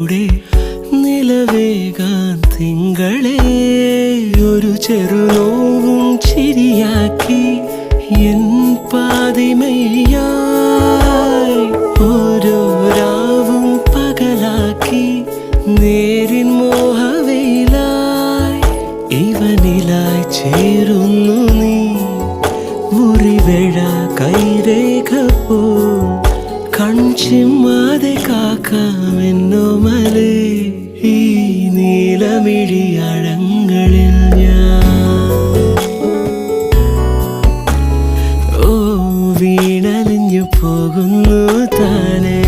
കൂടെ നിലവേകാൻ തിങ്കളെ ഒരു ചെറുനോവും ചിരിയാക്കി എൻ പാതിമയ്യായി ഓരോ രാവും പകലാക്കി നേരിൻ മോഹവയിലായി ഇവനിലായി ചേരുന്നു നീ. മുറിവേഴ കൈരേഖ പോ കൺചിമ്മാതെ കാക്കാമെന്നോമലേ ഈ നീലമിഴിയഴങ്ങളിൽ ഞാൻ? ഓ വീണലിഞ്ഞു പോകുന്നു താനേ.